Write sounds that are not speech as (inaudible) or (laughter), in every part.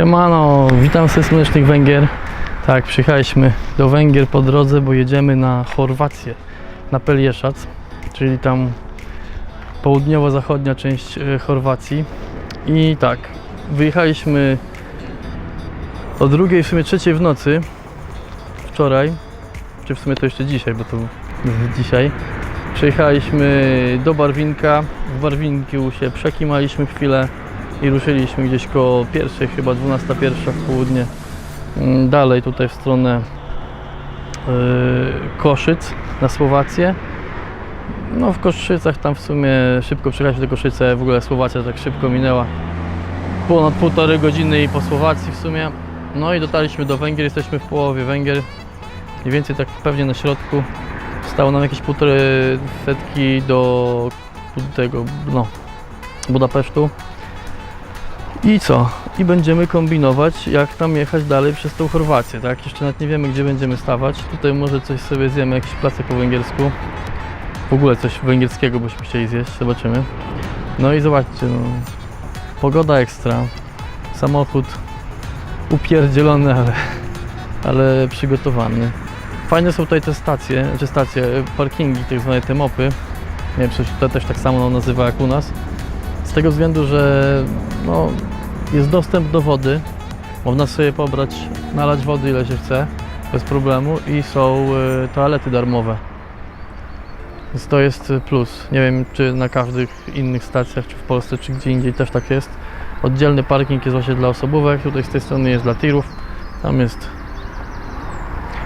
Siemano, witam ze słonecznych Węgier. Tak, przyjechaliśmy do Węgier po drodze, bo jedziemy na Chorwację, na Pelieszac, czyli tam południowo-zachodnia część e, Chorwacji. I tak, wyjechaliśmy o drugiej, w sumie trzeciej w nocy, wczoraj, czy w sumie to jeszcze dzisiaj, bo to dzisiaj. Przyjechaliśmy do Barwinka, w Barwinku się przekimaliśmy chwilę i ruszyliśmy gdzieś koło pierwszej, chyba 12.01 w południe. Mm, Dalej tutaj w stronę yy, Koszyc na Słowację. No w Koszycach tam w sumie szybko przyjechaliśmy do Koszyce, w ogóle Słowacja tak szybko minęła. Ponad półtorej godziny i po Słowacji w sumie. No i dotarliśmy do Węgier, jesteśmy w połowie Węgier. Mniej więcej tak pewnie na środku. Stało nam jakieś półtorej setki do tego, no, Budapesztu. I co? I będziemy kombinować, jak tam jechać dalej przez tą Chorwację, tak? Jeszcze nawet nie wiemy, gdzie będziemy stawać. Tutaj może coś sobie zjemy, jakiś placek po węgiersku. W ogóle coś węgierskiego byśmy chcieli zjeść, zobaczymy. No i zobaczcie, no, pogoda ekstra. Samochód upierdzielony, ale, ale przygotowany. Fajne są tutaj te stacje, czy stacje, parkingi, tak zwane te mopy. Nie wiem, czy to też tak samo nazywa jak u nas. Z tego względu, że no, jest dostęp do wody. Można sobie pobrać, nalać wody ile się chce, bez problemu i są y, toalety darmowe. Więc to jest y, plus. Nie wiem, czy na każdych innych stacjach, czy w Polsce, czy gdzie indziej też tak jest. Oddzielny parking jest właśnie dla osobówek, tutaj z tej strony jest dla tirów. Tam jest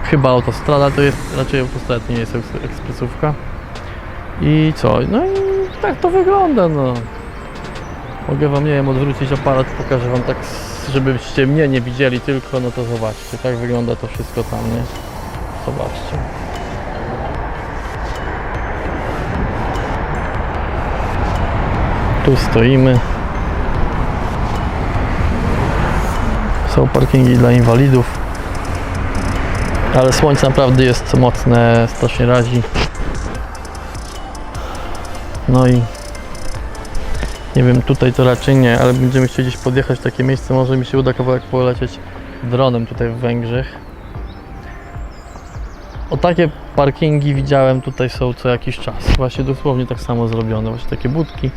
chyba autostrada, to jest raczej autostrada, to nie jest eks- ekspresówka. I co? No i tak to wygląda, no. Mogę wam, nie wiem, odwrócić aparat, pokażę wam tak, żebyście mnie nie widzieli tylko, no to zobaczcie, tak wygląda to wszystko tam, nie? Zobaczcie. Tu stoimy. Są parkingi dla inwalidów. Ale słońce naprawdę jest mocne, strasznie razi. No i nie wiem, tutaj to raczej nie, ale będziemy chcieli gdzieś podjechać w takie miejsce, może mi się uda kawałek polecieć dronem tutaj w Węgrzech. O takie parkingi widziałem tutaj są co jakiś czas. Właśnie dosłownie tak samo zrobione. Właśnie takie budki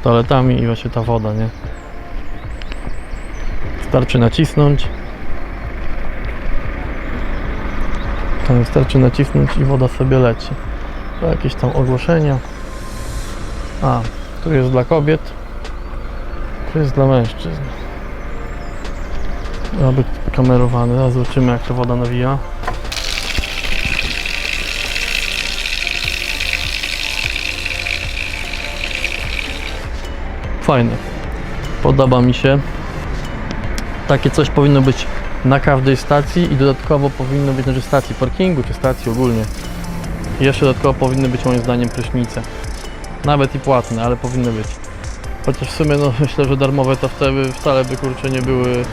z toaletami i właśnie ta woda, nie? Starczy nacisnąć. Tam wystarczy nacisnąć i woda sobie leci. To jakieś tam ogłoszenia. A, tu jest dla kobiet. Tu jest dla mężczyzn. Aby kamerowany. Zobaczymy jak ta woda nawija. Fajne. Podoba mi się. Takie coś powinno być na każdej stacji i dodatkowo powinno być, znaczy stacji parkingu czy stacji ogólnie. Jeszcze dodatkowo powinny być moim zdaniem prysznice. Nawet i płatne, ale powinny być. Chociaż w sumie no, (laughs) myślę, że darmowe to wtedy wcale by kurczę nie były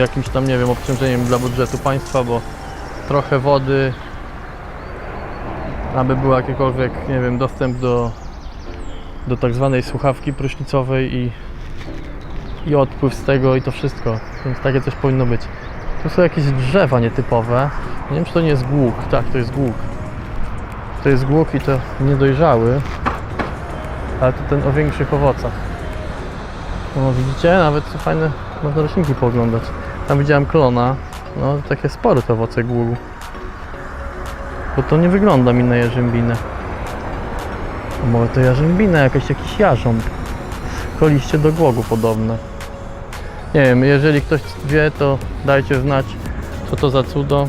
jakimś tam, nie wiem, obciążeniem dla budżetu państwa, bo trochę wody, aby był jakikolwiek, nie wiem, dostęp do, do tak zwanej słuchawki prysznicowej i, i odpływ z tego i to wszystko. Więc takie coś powinno być. Tu są jakieś drzewa nietypowe. Nie wiem, czy to nie jest głuk. Tak, to jest głuk. To jest głuk i to niedojrzały, ale to ten o większych owocach. No widzicie, nawet fajne, można roślinki pooglądać. Tam widziałem klona, no takie spore te owoce gługu. Bo to nie wygląda mi na jarzębinę. A może to jarzębina, jakaś, jakiś jarząb. Koliście do głogu podobne. Nie wiem, jeżeli ktoś wie, to dajcie znać, co to za cudo.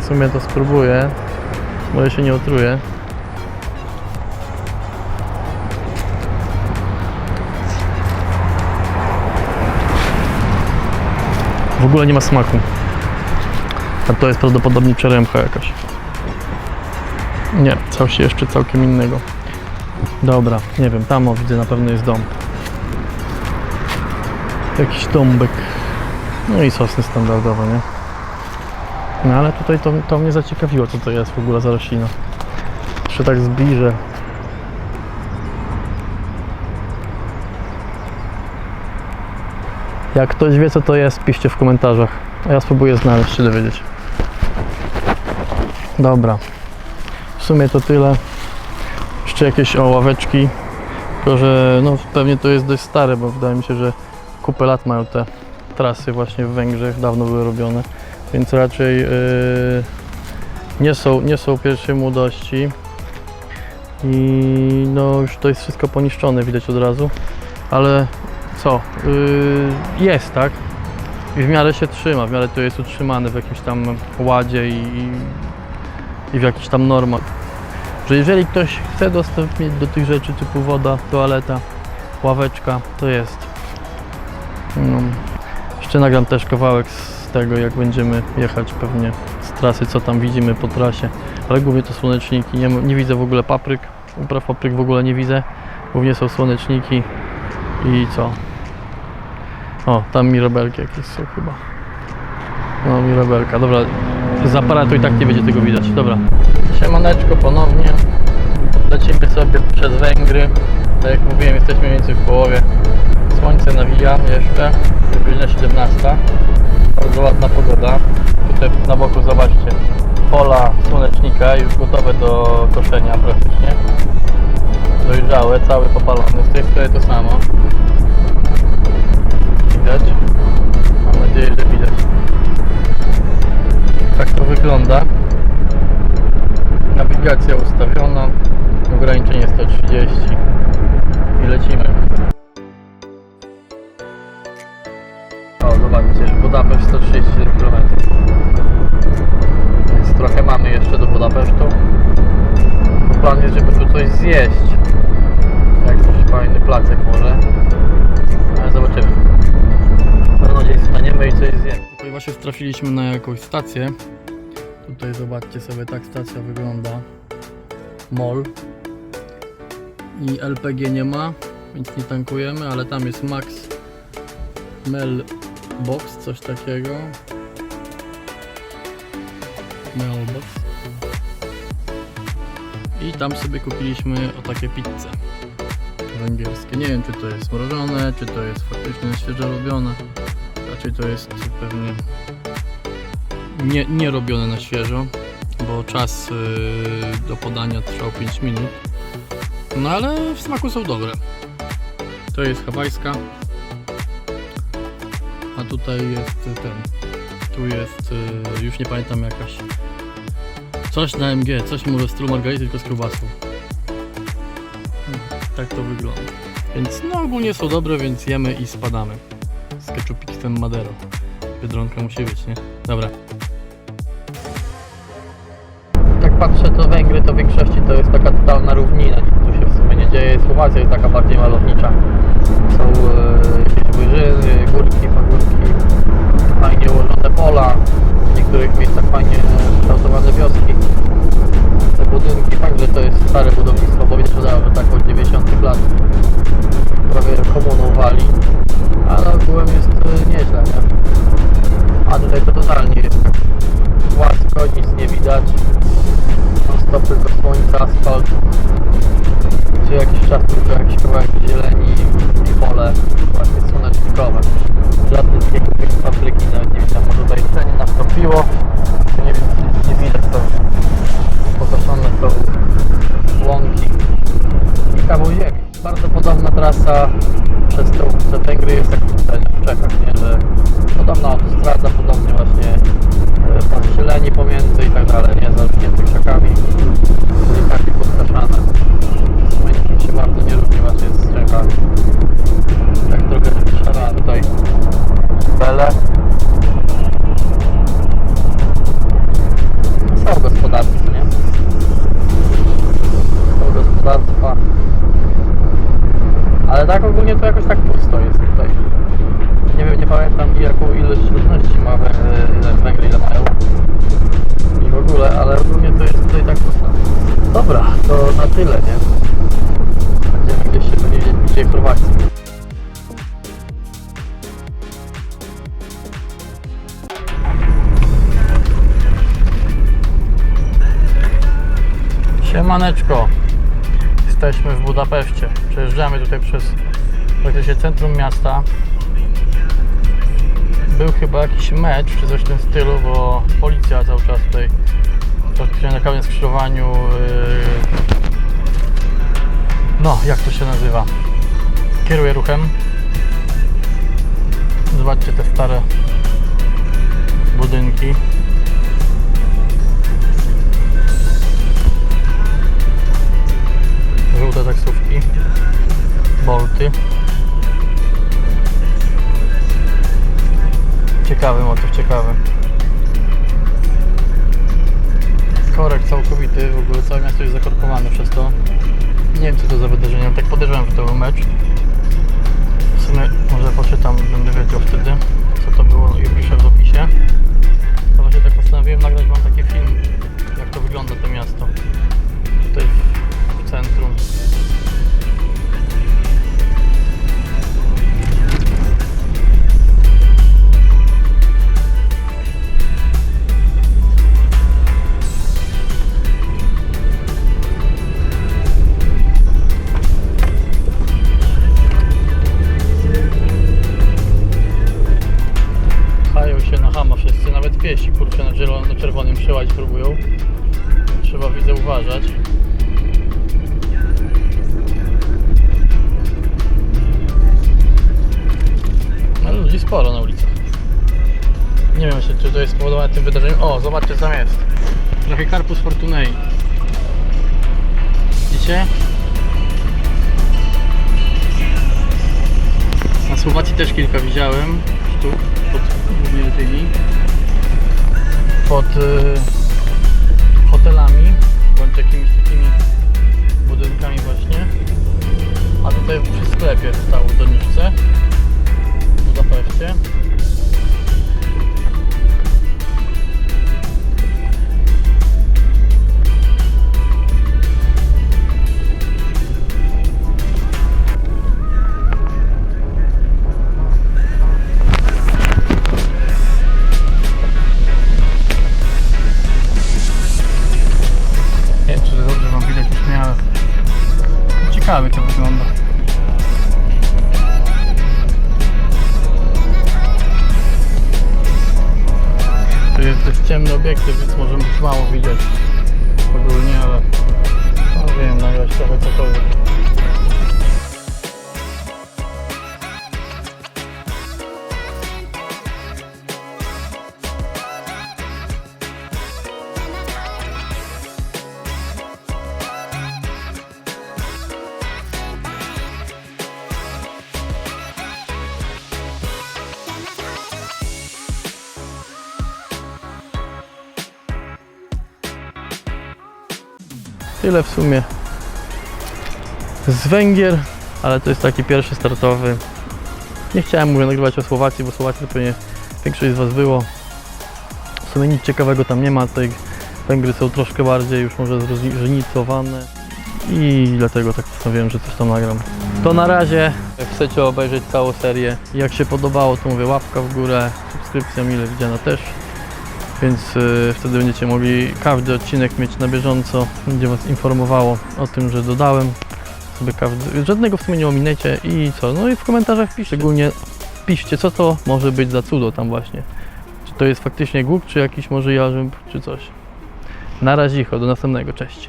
W sumie to spróbuję. Może się nie otruję. W ogóle nie ma smaku. A to jest prawdopodobnie czeremcha jakaś. Nie, coś jeszcze całkiem innego. Dobra, nie wiem, tam o, widzę na pewno jest dom. Jakiś dąbek. No i sosny standardowo, nie? No ale tutaj to, to mnie zaciekawiło, co to jest w ogóle za roślina. Jeszcze tak zbliżę. Jak ktoś wie co to jest, piszcie w komentarzach. A ja spróbuję znaleźć, się dowiedzieć. Dobra. W sumie to tyle. Jeszcze jakieś o ławeczki. Tylko, że no, pewnie to jest dość stare, bo wydaje mi się, że kupę lat mają te trasy właśnie w Węgrzech, dawno były robione, więc raczej yy, nie, są, nie są pierwszej młodości i no już to jest wszystko poniszczone, widać od razu, ale co, yy, jest tak i w miarę się trzyma, w miarę to jest utrzymane w jakimś tam ładzie i, i, w jakichś tam normach że jeżeli ktoś chce dostęp mieć do tych rzeczy typu woda, toaleta, ławeczka, to jest. No. Jeszcze nagram też kawałek z tego, jak będziemy jechać pewnie z trasy, co tam widzimy po trasie. Ale głównie to słoneczniki. Nie, nie widzę w ogóle papryk. Upraw papryk w ogóle nie widzę. Głównie są słoneczniki i co? O, tam mirabelki jakieś są chyba. No, mirabelka. Dobra, z aparatu i tak nie będzie tego widać. Dobra. Siemaneczko ponownie. Lecimy sobie przez Węgry. Tak jak mówiłem, jesteśmy mniej więcej w połowie. Słońce nawija jeszcze. Godzina 17. Bardzo ładna pogoda. Tutaj na boku zobaczcie pola słonecznika już gotowe do koszenia praktycznie. Dojrzałe, cały popalony. Z tej strony to samo. Widać? Mam nadzieję, że widać. Tak to wygląda. Nawigacja ustawiona. Ograniczenie 130. I lecimy. O, zobaczcie, Budapeszt 137 km. Więc trochę mamy jeszcze do Budapesztu. Plan jest, żeby tu coś zjeść. Jakiś fajny placek może. Ale zobaczymy. Pewno gdzieś staniemy i coś zjemy. Tutaj właśnie trafiliśmy na jakąś stację. Tutaj zobaczcie sobie, tak stacja wygląda. MOL. I LPG nie ma, więc nie tankujemy, ale tam jest Max Mel Box, coś takiego. Mailbox. I tam sobie kupiliśmy o takie pizze węgierskie. Nie wiem, czy to jest mrożone, czy to jest faktycznie świeżo robione. Raczej to jest pewnie nie, nie robione na świeżo, bo czas yy, do podania trwał 5 minut. No ale w smaku są dobre. To jest hawajska. A tutaj jest ten. Tu jest, yy, już nie pamiętam jakaś. Coś na MG, coś może w stylu margarity, tylko z kiełbasą. Hmm, Tak to wygląda. Więc no ogólnie są dobre, więc jemy i spadamy. Z ketchupikiem Madero. Biedronka musi być, nie? Dobra. Jak patrzę to Węgry, to w większości to jest taka totalna równina. Nic tu się w sumie nie dzieje. Słowacja jest taka bardziej malownicza. Są e, od 90 lat prawie komuną wali. Ale ogółem jest e, nieźle, nie? A tutaj to totalnie jest tak płasko, nic nie widać. Non stop tylko słońce, asfalt. Co jakiś czas tylko jakiś kawałek zieleni i pole właśnie słonecznikowe. Żadnych jakichś papryki nawet nie widzę, może tutaj jeszcze nie nastąpiło. Nie, nie widać, to pokoszone są łąki i ziemi. Bardzo podobna trasa przez tą przez Węgry jest jak w Czechach, nie? że podobna autostrada, podobnie właśnie e, pas zieleni pomiędzy i tak dalej, nie? Zarżnięty krzakami, Węgry, ile mają. I w ogóle, ale ogólnie to jest tutaj tak pusto. Dobra, to na tyle, nie? Będziemy gdzieś się dowiedzieć bliżej Chorwacji. Siemaneczko. Jesteśmy w Budapeszcie. Przejeżdżamy tutaj przez praktycznie centrum miasta. Był chyba jakiś mecz czy coś w tym stylu, bo policja cały czas tutaj praktycznie na każdym skrzyżowaniu yy, no, jak to się nazywa? Kieruje ruchem. Zobaczcie te stare budynki. Żółte taksówki. Bolty. Ciekawy motyw, ciekawy. Korek całkowity, w ogóle całe miasto jest zakorkowane przez to. Nie wiem co to za wydarzenie, tak podejrzewam, że to był mecz. W sumie może poczytam, będę wiedział wtedy co to było i piszę w opisie. To właśnie tak postanowiłem nagrać wam taki film, Hama wszyscy, nawet piesi kurczę na, zielo- na czerwonym przełaź próbują. Trzeba widzę uważać. Ale ludzi sporo na ulicach. Nie wiem jeszcze, czy to jest spowodowane tym wydarzeniem. O, zobaczcie, co tam jest. Trochę Carpus Fortunei. Widzicie? Na Słowacji też kilka widziałem sztuk tymi pod y, hotelami bądź jakimiś takimi budynkami właśnie. A tutaj przy sklepie stał w doniczce. W Budapeszcie obiektyw, więc może mało widać ogólnie, ale no wiem, nagrać trochę cokolwiek. Tyle w sumie z Węgier, ale to jest taki pierwszy startowy. Nie chciałem mówię nagrywać o Słowacji, bo Słowacji to pewnie większość z Was było. W sumie nic ciekawego tam nie ma, tutaj Węgry są troszkę bardziej już może zróżnicowane i dlatego tak postanowiłem, że coś tam nagram. To na razie, jak chcecie obejrzeć całą serię, jak się podobało, to mówię łapka w górę, subskrypcja mile widziana też więc y, wtedy będziecie mogli każdy odcinek mieć na bieżąco, będzie Was informowało o tym, że dodałem sobie każdy, żadnego w sumie nie ominęcie i co, no i w komentarzach piszcie, szczególnie piszcie co to może być za cudo tam właśnie, czy to jest faktycznie głuk, czy jakiś może jarzęb, czy coś. Na razie, do następnego, cześć.